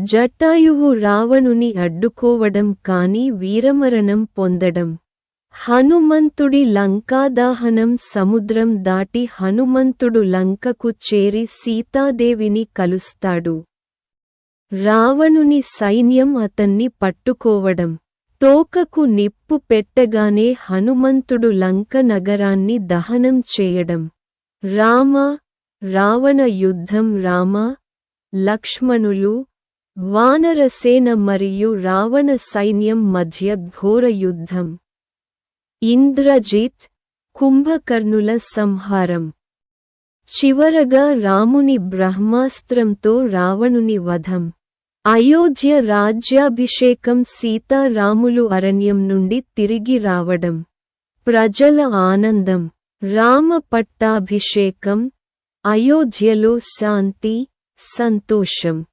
జటాయువు రావణుని అడ్డుకోవడం కాని వీరమరణం పొందడం. హనుమంతుడి లంకాదాహనం సముద్రం దాటి హనుమంతుడు లంకకు చేరి సీతాదేవిని కలుస్తాడు. రావణుని సైన్యం అతన్ని పట్టుకోవడం. తోకకు నిప్పు పెట్టగానే హనుమంతుడు లంక నగరాన్ని దహనం చేయడం. రామ రావణ యుద్ధం రామ లక్ష్మణులు వానరసేన మరియు రావణ సైన్యం మధ్య ఘోర యుద్ధం. ఇంద్రజిత్ కుంభకర్ణుల సంహారం. చివరగా రాముని బ్రహ్మాస్త్రంతో రావణుని వధం. అయోధ్య రాజ్యాభిషేకం సీతారాములు అరణ్యం నుండి తిరిగి రావడం. ప్రజల ఆనందం. రామ పట్టాభిషేకం. అయోధ్యలో శాంతి సంతోషం.